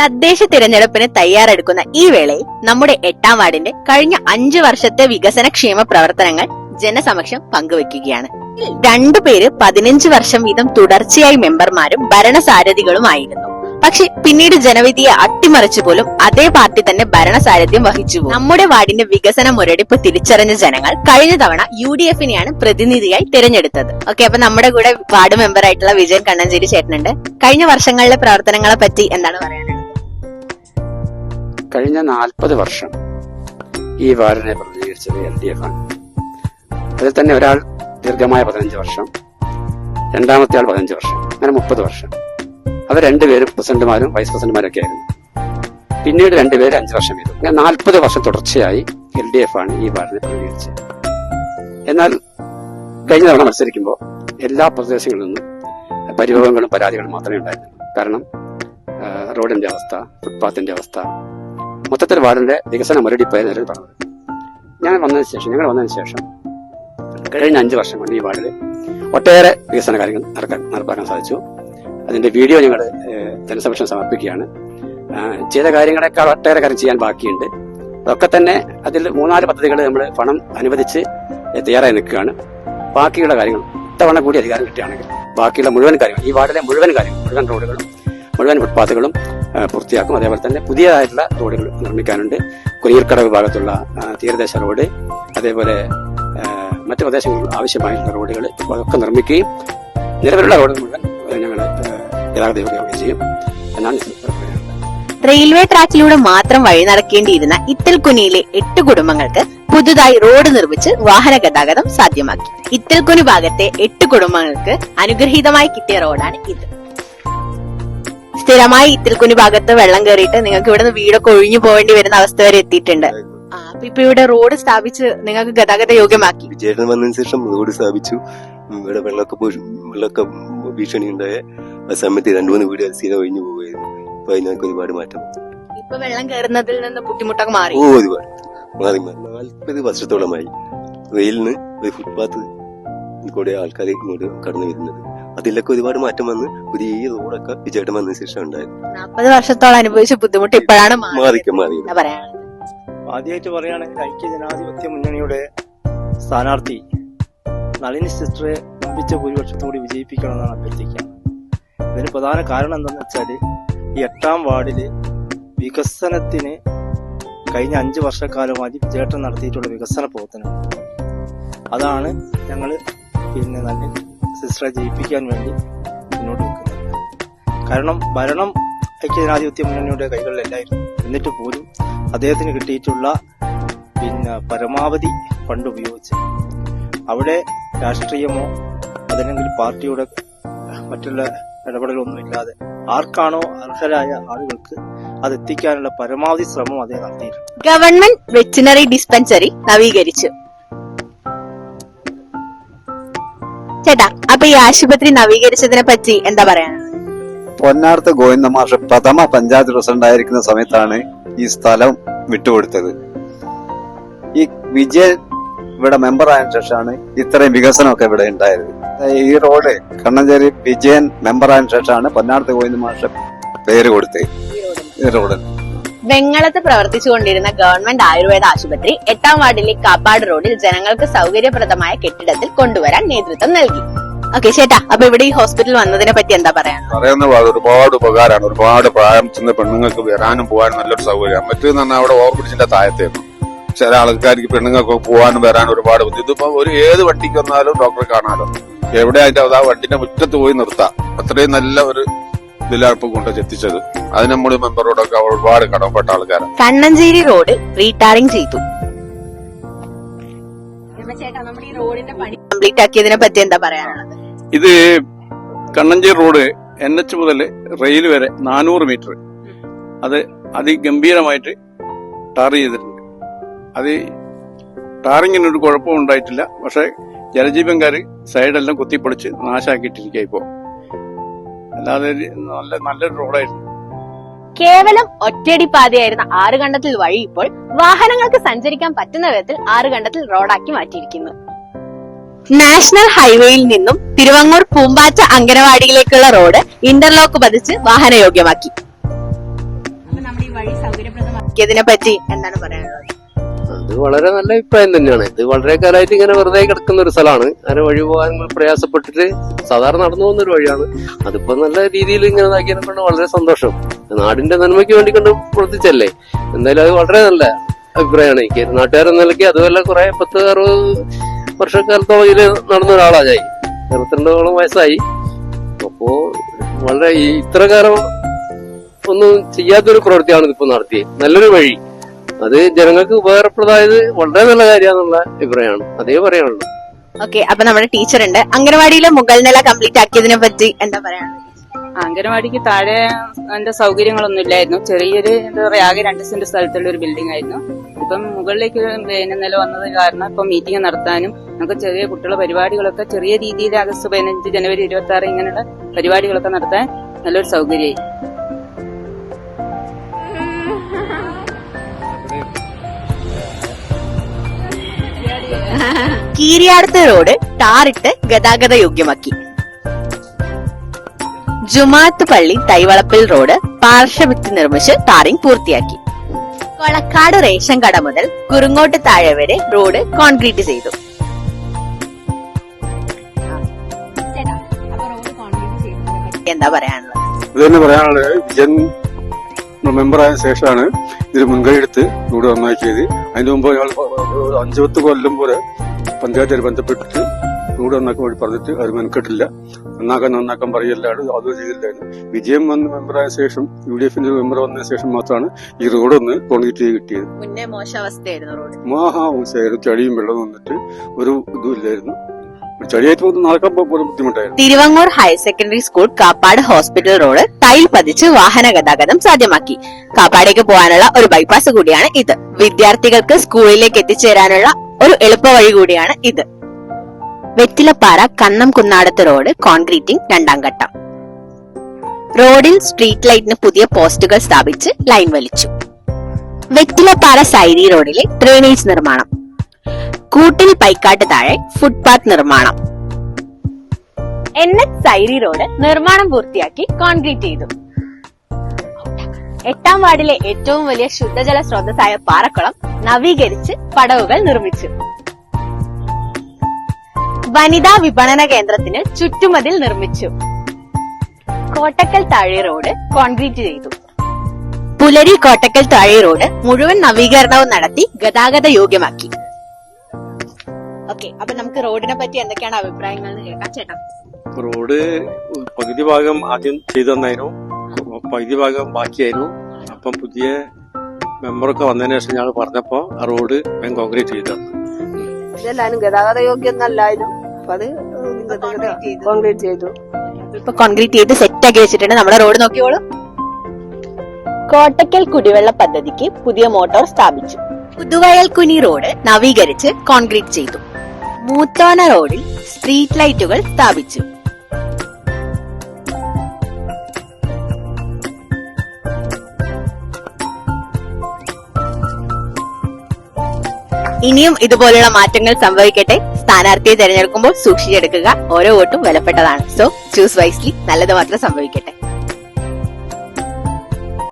തദ്ദേശ തിരഞ്ഞെടുപ്പിന് തയ്യാറെടുക്കുന്ന ഈ വേളയിൽ നമ്മുടെ എട്ടാം വാർഡിന്റെ കഴിഞ്ഞ അഞ്ചു വർഷത്തെ വികസന ക്ഷേമ പ്രവർത്തനങ്ങൾ ജനസമക്ഷം പങ്കുവെക്കുകയാണ്. രണ്ടു പേര് പതിനഞ്ച് വർഷം വീതം തുടർച്ചയായി മെമ്പർമാരും ഭരണസാരഥികളുമായിരുന്നു. പക്ഷെ പിന്നീട് ജനവിധിയെ അട്ടിമറിച്ചു പോലും അതേ പാർട്ടി തന്നെ ഭരണസാരഥ്യം വഹിച്ചു നമ്മുടെ വാർഡിന്റെ വികസന മുരടിപ്പ് തിരിച്ചറിഞ്ഞ ജനങ്ങൾ കഴിഞ്ഞ തവണ യു ഡി എഫിനെയാണ് പ്രതിനിധിയായി തിരഞ്ഞെടുത്തത്. ഓക്കെ അപ്പൊ നമ്മുടെ കൂടെ വാർഡ് മെമ്പർ ആയിട്ടുള്ള വിജയൻ കണ്ണഞ്ചേരി ചേട്ടനുണ്ട്. കഴിഞ്ഞ വർഷങ്ങളിലെ പ്രവർത്തനങ്ങളെ പറ്റി എന്താണ് പറയാനുള്ളത്? കഴിഞ്ഞ നാൽപ്പത് വർഷം ഈ വാർഡിനെ പ്രതിനിധീകരിച്ചത് എൽ ഡി എഫ് ആണ്. അതിൽ തന്നെ ഒരാൾ ദീർഘമായ പതിനഞ്ച് വർഷം രണ്ടാമത്തെ ആൾ പതിനഞ്ച് വർഷം അങ്ങനെ മുപ്പത് വർഷം. അവർ രണ്ടുപേരും പ്രസിഡന്റുമാരും വൈസ് പ്രസിഡന്റുമാരൊക്കെ ആയിരുന്നു. പിന്നീട് രണ്ടുപേരും അഞ്ച് വർഷം വീതം അങ്ങനെ നാൽപ്പത് വർഷം തുടർച്ചയായി എൽ ഡി എഫ് ആണ് ഈ വാർഡിനെ പ്രതിനിധീകരിച്ചത്. എന്നാൽ കഴിഞ്ഞ തവണ മത്സരിക്കുമ്പോൾ എല്ലാ പ്രദേശങ്ങളിൽ നിന്നും പരിഭവങ്ങളും പരാതികളും മാത്രമേ ഉണ്ടായിരുന്നുള്ളൂ. കാരണം റോഡിന്റെ അവസ്ഥ ഫുട്പാത്തിന്റെ അവസ്ഥ മൊത്തത്തിൽ വാർഡിന്റെ വികസന മുരടിപ്പായി നിലവിൽ പറഞ്ഞത് ഞാൻ വന്നതിന് ശേഷം ഞങ്ങൾ വന്നതിന് ശേഷം കഴിഞ്ഞ അഞ്ച് വർഷം കൊണ്ട് ഈ വാർഡിൽ ഒട്ടേറെ വികസന കാര്യങ്ങൾ നടക്കാൻ നടപ്പാക്കാൻ സാധിച്ചു. അതിന്റെ വീഡിയോ ഞങ്ങൾ ജനസംരക്ഷണം സമർപ്പിക്കുകയാണ്. ചെയ്ത കാര്യങ്ങളെക്കാൾ ഒട്ടേറെ കാര്യം ചെയ്യാൻ ബാക്കിയുണ്ട്. അതൊക്കെ തന്നെ അതിൽ മൂന്നാൽ പദ്ധതികൾ നമ്മൾ പണം അനുവദിച്ച് തയ്യാറായി നിൽക്കുകയാണ്. ബാക്കിയുള്ള കാര്യങ്ങൾ ഇത്തവണ കൂടി അധികാരം കിട്ടുകയാണെങ്കിൽ ബാക്കിയുള്ള മുഴുവൻ കാര്യങ്ങൾ ഈ വാർഡിലെ മുഴുവൻ കാര്യങ്ങൾ മുഴുവൻ റോഡുകളും മുഴുവൻ ഫുട്പാത്തുകളും പൂർത്തിയാക്കും. അതേപോലെ തന്നെ പുതിയതായിട്ടുള്ള റോഡുകൾ നിർമ്മിക്കാനുണ്ട്. കുരിയർക്കടവ് ഭാഗത്തുള്ള തീരദേശ റോഡ് അതേപോലെ മറ്റു പ്രദേശങ്ങളിൽ ആവശ്യമായിട്ടുള്ള റോഡുകൾ അതൊക്കെ നിർമ്മിക്കുകയും നിലവിലുള്ള റോഡുകൾ മുഴുവൻ ഞങ്ങൾ ഗതാഗത യോഗ്യമാവുകയും ചെയ്യും. എന്നാണ് റെയിൽവേ ട്രാക്കിലൂടെ മാത്രം വഴി നടക്കേണ്ടിയിരുന്ന ഇത്തൽക്കുനിയിലെ എട്ട് കുടുംബങ്ങൾക്ക് പുതുതായി റോഡ് നിർമ്മിച്ച് വാഹന ഗതാഗതം സാധ്യമാക്കി. ഇത്തൽക്കുനി ഭാഗത്തെ എട്ട് കുടുംബങ്ങൾക്ക് അനുഗ്രഹീതമായി കിട്ടിയ റോഡാണ് ഇത്. സ്ഥിരമായി ഇത്തിൽക്കുനി ഭാഗത്ത് വെള്ളം കയറിയിട്ട് നിങ്ങൾക്ക് ഇവിടെ നിന്ന് വീടൊക്കെ ഒഴിഞ്ഞു പോകേണ്ടി വരുന്ന അവസ്ഥ വരെ എത്തിയിട്ടുണ്ട്. ആ, അപ്പൊ ഇപ്പൊ ഇവിടെ റോഡ് സ്ഥാപിച്ച് നിങ്ങൾക്ക് ഗതാഗത യോഗ്യമാക്കി. വിജയേട്ടൻ വന്നതിന് ശേഷം റോഡ് സ്ഥാപിച്ചു. ഇവിടെ വെള്ളമൊക്കെ പോയി വെള്ളമൊക്കെ ഭീഷണി ഉണ്ടായ ആ സമയത്ത് രണ്ടു മൂന്ന് വീട് സ്ഥിരം ഒഴിഞ്ഞു പോവുകയായിരുന്നു. അപ്പൊ അതിനൊക്കെ ഒരുപാട് മാറ്റം ഇപ്പൊ വെള്ളം കയറുന്നതിൽ നിന്ന് ബുദ്ധിമുട്ടൊക്കെ മാറി. ഓ ഒരുപാട്. മാറി മാറി. നാൽപ്പത് വർഷത്തോളമായി. റെയിലിന് ഒരു ഫുട്പാത്ത് കൂടെ ആൾക്കാർ ഇങ്ങോട്ട് കടന്നു വരുന്നത്. അതിലൊക്കെ ഒരുപാട് മാറ്റം വന്ന് പുതിയ റോഡൊക്കെ വിജയേട്ടൻ വന്നതിന് ശേഷം ഉണ്ടായത് നാൽപ്പത് വർഷത്തോളം അനുഭവിച്ച ബുദ്ധിമുട്ട് ഇപ്പോഴാണ് മാറിക്കും മാറി ആദ്യമായിട്ട് പറയുകയാണെങ്കിൽ ഐക്യ ജനാധിപത്യ മുന്നണിയുടെ സ്ഥാനാർത്ഥി നളിനി സിസ്റ്ററെ വമ്പിച്ച ഭൂരിപക്ഷത്തോടെ വിജയിപ്പിക്കണമെന്നാണ് അഭ്യർത്ഥിക്കുക. ഇതിന് പ്രധാന കാരണം എന്താണെന്ന് വെച്ചാൽ ഈ എട്ടാം വാർഡിൽ വികസനത്തിന് കഴിഞ്ഞ അഞ്ച് വർഷക്കാലമായി വിജയേട്ടൻ നടത്തിയിട്ടുള്ള വികസന പ്രവർത്തനം അതാണ് ഞങ്ങൾ പിന്നെ നല്ല സിസ്റ്ററെ ജയിപ്പിക്കാൻ വേണ്ടി മുന്നോട്ട് വെക്കുന്നത് കാരണം ഭരണം ഐക്യജനാധിപത്യ മുന്നണിയുടെ കൈകളിലല്ലായിരുന്നു. എന്നിട്ട് പോലും അദ്ദേഹത്തിന് കിട്ടിയിട്ടുള്ള പിന്നെ പരമാവധി ഫണ്ട് ഉപയോഗിച്ച് അവിടെ രാഷ്ട്രീയമോ അതല്ലെങ്കിൽ പാർട്ടിയുടെ മറ്റുള്ള ഇടപെടലൊന്നും ഇല്ലാതെ ആർക്കാണോ അർഹരായ ആളുകൾക്ക് അത് എത്തിക്കാനുള്ള പരമാവധി ശ്രമം അദ്ദേഹം നടത്തിയിട്ടുണ്ട്. ഗവൺമെന്റ് വെറ്റിനറി ഡിസ്പെൻസറി നവീകരിച്ചു. അപ്പൊ ഈ ആശുപത്രി നവീകരിച്ചതിനെ പറ്റി എന്താ പറയാനുള്ളത് പൊന്നാർത്ത് ഗോവിന്ദ മാഷ് പ്രഥമ പഞ്ചായത്ത് പ്രസിഡന്റ് ആയിരിക്കുന്ന സമയത്താണ് ഈ സ്ഥലം വിട്ടുകൊടുത്തത്. ഈ വിജയൻ ഇവിടെ മെമ്പർ ആയ ശേഷമാണ് ഇത്രയും വികസനമൊക്കെ ഇവിടെ ഉണ്ടായത്. ഈ റോഡ് കണ്ണഞ്ചേരി വിജയൻ മെമ്പർ ആയതിനു ശേഷമാണ് പൊന്നാർത്ത് ഗോവിന്ദ മാഷ് പേര് കൊടുത്തത്. ഈ റോഡ്. വെങ്ങളത്ത് പ്രവർത്തിച്ചുകൊണ്ടിരുന്ന ഗവൺമെന്റ് ആയുർവേദ ആശുപത്രി എട്ടാം വാർഡിലെ കാപ്പാട് റോഡിൽ ജനങ്ങൾക്ക് സൗകര്യപ്രദമായ കെട്ടിടത്തിൽ കൊണ്ടുവരാൻ നേതൃത്വം നൽകി. ഓക്കെ ചേട്ടാ അപ്പൊ ഇവിടെ ഈ ഹോസ്പിറ്റൽ വന്നതിനെ പറ്റി എന്താ പറയാ പറയുന്ന ഒരുപാട് ഉപകാരമാണ്. ഒരുപാട് പ്രായം ചെന്ന പെണ്ണുങ്ങൾക്ക് വരാനും പോകാനും നല്ലൊരു സൗകര്യമാണ്. മറ്റേന്ന് പറഞ്ഞാൽ അവിടെ ഓവർബ്രിഡ്ജിന്റെ താഴത്തേക്കും ചില ആൾക്കാർക്ക് പെണ്ണുങ്ങൾക്ക് പോകാനും വരാനും ഒരുപാട് ബുദ്ധി ഇതിപ്പോ ഒരു ഏത് വണ്ടിക്ക് വന്നാലും ഡോക്ടറെ കാണാലോ. എവിടെ ആയിട്ട് ആ വണ്ടിന്റെ മുറ്റത്ത് പോയി നിർത്താം. അത്രയും നല്ല ഒരു ഇതിലാണ് ഇപ്പൊ കൊണ്ട് എത്തിച്ചത്. അതിന് നമ്മൾ മെമ്പറോടൊക്കെ ഒരുപാട് കടമപ്പെട്ട ആൾക്കാരാണ്. കണ്ണഞ്ചേരി റോഡ് റീടാറിംഗ് ചെയ്തു. ചേട്ടാ നമ്മുടെ ഈ റോഡിന്റെ പണി കംപ്ലീറ്റ് ആക്കിയതിനെ പറ്റി എന്താ പറയാനുള്ളത്? ഇത് കണ്ണഞ്ചേരി റോഡ് എൻ എച്ച് മുതൽ റെയിൽ വരെ നാനൂറ് മീറ്റർ. അത് അതിഗംഭീരമായിട്ട് ടാർ ചെയ്തിട്ടുണ്ട്. അത് ടാറിങ്ങിനൊരു കുഴപ്പവും ഉണ്ടായിട്ടില്ല. പക്ഷെ ജലജീവൻകാർ സൈഡെല്ലാം കുത്തിപ്പൊളിച്ച് നാശാക്കിയിട്ടിരിക്കുക ഇപ്പോൾ അല്ലാതെ നല്ല നല്ലൊരു റോഡായിരുന്നു. കേവലം ഒറ്റയടി പാതയായിരുന്ന ആറുകണ്ടത്തിൽ വഴി ഇപ്പോൾ വാഹനങ്ങൾക്ക് സഞ്ചരിക്കാൻ പറ്റുന്ന വിധത്തിൽ ആറുകണ്ടത്തിൽ റോഡാക്കി മാറ്റിയിരിക്കുന്നു. നാഷണൽ ഹൈവേയിൽ നിന്നും തിരുവങ്ങൂർ പൂമ്പാറ്റ അങ്കനവാടിയിലേക്കുള്ള റോഡ് ഇന്റർലോക്ക് പതിച്ച് വാഹനയോഗ്യമാക്കി. പറ്റി എന്താണ് പറയാനുള്ളത്? അത് വളരെ നല്ല അഭിപ്രായം തന്നെയാണ്. ഇത് വളരെ കാലമായിട്ട് ഇങ്ങനെ വെറുതെ കിടക്കുന്ന ഒരു സ്ഥലമാണ്. അങ്ങനെ വഴി പോകാൻ പ്രയാസപ്പെട്ടിട്ട് സാധാരണ നടന്നു പോകുന്ന ഒരു വഴിയാണ്. അതിപ്പോ നല്ല രീതിയിൽ ഇങ്ങനെ ഇതാക്കിയതിനെ കൊണ്ട് വളരെ സന്തോഷം. നാടിന്റെ നന്മയ്ക്ക് വേണ്ടി കൊണ്ട് പ്രവർത്തിച്ചല്ലേ? എന്തായാലും അത് വളരെ നല്ല അഭിപ്രായമാണ്. എനിക്ക് നാട്ടുകാരെന്ന നിലയ്ക്ക് അതുമല്ല കുറെ പത്ത് അറുപത് വർഷക്കാലത്തോളം ഇതിൽ നടന്ന ഒരാളാ ഞാൻ ഇരുപത്തിരണ്ടോളം വയസ്സായി. അപ്പോ വളരെ ഇത്ര കാലം ഒന്നും ചെയ്യാത്തൊരു പ്രവൃത്തിയാണ് ഇതിപ്പോ നടത്തിയത്. നല്ലൊരു വഴി. അത് ജനങ്ങൾക്ക് ഉപകാരപ്രദമായത് വളരെ നല്ല കാര്യമാണെന്നുള്ള അഭിപ്രായമാണ്. അതേ പറയാനുള്ളൂ. ഓക്കെ അപ്പൊ നമ്മുടെ ടീച്ചർ ഉണ്ട് അംഗനവാടിയിലെ മുകൾ നില കംപ്ലീറ്റ് ആക്കിയതിനെ പറ്റി എന്താ പറയാനുള്ളത്? അംഗനവാടിക്ക് താഴെ അതിന്റെ സൗകര്യങ്ങളൊന്നും ഇല്ലായിരുന്നു. ചെറിയൊരു എന്താ പറയാ ആകെ രണ്ട് സെന്റ് സ്ഥലത്തുള്ള ഒരു ബിൽഡിംഗ് ആയിരുന്നു. ഇപ്പം മുകളിലേക്ക് പിന്നെ നില വന്നത് കാരണം ഇപ്പം മീറ്റിംഗ് നടത്താനും നമുക്ക് ചെറിയ കുട്ടികളുടെ പരിപാടികളൊക്കെ ചെറിയ രീതിയിൽ ആഗസ്റ്റ് പതിനഞ്ച് ജനുവരി ഇരുപത്തി ആറ് ഇങ്ങനെയുള്ള പരിപാടികളൊക്കെ നടത്താൻ നല്ലൊരു സൗകര്യമായി. കീരിയാടത്തെ റോഡ് ടാറിട്ട് ഗതാഗത യോഗ്യമാക്കി ജുമാത്ത് പള്ളി തൈവളപ്പിൽ റോഡ് പാർശ്വഭിത്തി നിർമ്മിച്ച് ടാറിംഗ് പൂർത്തിയാക്കി. കൊളക്കാട് റേഷൻ കട മുതൽ കുറുങ്ങോട്ട് താഴെ വരെ റോഡ് കോൺക്രീറ്റ് ചെയ്തു. എന്താ പറയാനുള്ളത്? ഇത് പറയാനുള്ളത്. വിജയൻ മെമ്പറായ ശേഷമാണ് ഇതിന് മുൻകൈ എടുത്ത് ഇവിടെ നന്നാക്കിയത് അതിന് മുമ്പ് ഞങ്ങൾ അഞ്ചു പത്ത് കൊല്ലം പോലെ പഞ്ചായത്തുകാർ ബന്ധപ്പെട്ടിട്ട് ഇവിടെ നന്നാക്കാൻ വേണ്ടി പറഞ്ഞിട്ട് അവർ മെനക്കെട്ടില്ല. നന്നാക്കാൻ നന്നാക്കാൻ പറയല്ലാണ്ട് അത് ചെയ്തില്ലായിരുന്നു വിജയം വന്ന മെമ്പറായ ശേഷം യു ഡി എഫിന്റെ മെമ്പർ വന്നതിന് ശേഷം മാത്രമാണ് ഈ റോഡ് ഒന്ന് കോൺക്രീറ്റ് ചെയ്ത് കിട്ടിയത്. മോശാവസ്ഥയായിരുന്നു റോഡ് ചളിയും വെള്ളം വന്നിട്ട് ഒരു ഇതുമില്ലായിരുന്നു Thiruvangoor higher secondary school Kappad hospital road tile പതിച്ച് വാഹന ഗതാഗതം സാധ്യമാക്കി. കാപ്പാടേക്ക് പോകാനുള്ള ഒരു ബൈപ്പാസ് കൂടിയാണ് ഇത്. വിദ്യാർത്ഥികൾക്ക് സ്കൂളിലേക്ക് എത്തിച്ചേരാനുള്ള ഒരു എളുപ്പ വഴി കൂടിയാണ് ഇത്. വെറ്റിലപ്പാറ കന്നം കുന്നാടത്ത് റോഡ് കോൺക്രീറ്റിംഗ് രണ്ടാം ഘട്ടം. റോഡിൽ സ്ട്രീറ്റ് ലൈറ്റിന് പുതിയ പോസ്റ്റുകൾ സ്ഥാപിച്ച് ലൈൻ വലിച്ചു. വെറ്റിലപ്പാറ സൈരി റോഡിലെ ഡ്രെയിനേജ് നിർമ്മാണം. കൂട്ടിൽ പൈക്കാട്ട് താഴെ ഫുട്പാത്ത് നിർമ്മാണം. എൻ എച്ച് സൈരി റോഡ് നിർമ്മാണം പൂർത്തിയാക്കി കോൺക്രീറ്റ് ചെയ്തു. എട്ടാം വാർഡിലെ ഏറ്റവും വലിയ ശുദ്ധജല സ്രോതസ്സായ പാറക്കുളം നവീകരിച്ച് പടവുകൾ നിർമ്മിച്ചു. വനിതാ വിപണന കേന്ദ്രത്തിന് ചുറ്റുമതിൽ നിർമ്മിച്ചു. കോട്ടക്കൽ താഴെ റോഡ് കോൺക്രീറ്റ് ചെയ്തു. പുലരി കോട്ടക്കൽ താഴെ റോഡ് മുഴുവൻ നവീകരണവും നടത്തി ഗതാഗത യോഗ്യമാക്കി. ഓക്കെ അപ്പൊ നമുക്ക് റോഡിനെ പറ്റി എന്തൊക്കെയാണ് അഭിപ്രായങ്ങൾ എന്ന് കേൾക്കാം ചേട്ടാ. റോഡ് പകുതി ഭാഗം ആദ്യം ചെയ്തു തന്നായിരുന്നു. പകുതി ഭാഗം ബാക്കിയായിരുന്നു. അപ്പം പുതിയ മെമ്പറൊക്കെ വന്നതിന് ശേഷം ഞങ്ങൾ പറഞ്ഞപ്പോ ആ റോഡ് ഞാൻ കോൺക്രീറ്റ് ചെയ്തു തന്നു. ഗതാഗത യോഗ്യം അപ്പൊ അത് കോൺക്രീറ്റ് ചെയ്തു. ഇപ്പൊ കോൺക്രീറ്റ് ചെയ്ത് സെറ്റ് ആക്കി വെച്ചിട്ടുണ്ട്. നമ്മുടെ റോഡ് നോക്കിയോളൂ കോട്ടക്കൽ കുടിവെള്ള പദ്ധതിക്ക് പുതിയ മോട്ടോർ സ്ഥാപിച്ചു. പുതുവയൽ കുനി റോഡ് നവീകരിച്ച് കോൺക്രീറ്റ് ചെയ്തു. മൂത്തോന റോഡിൽ സ്ട്രീറ്റ് ലൈറ്റുകൾ സ്ഥാപിച്ചു. ഇനിയും ഇതുപോലുള്ള മാറ്റങ്ങൾ സംഭവിക്കട്ടെ. സ്ഥാനാർത്ഥിയെ തിരഞ്ഞെടുക്കുമ്പോൾ സൂക്ഷിച്ചെടുക്കുക. ഓരോ വോട്ടും വിലപ്പെട്ടതാണ്. സോ ചൂസ് വൈസ്ലി നല്ലത് മാത്രം സംഭവിക്കട്ടെ.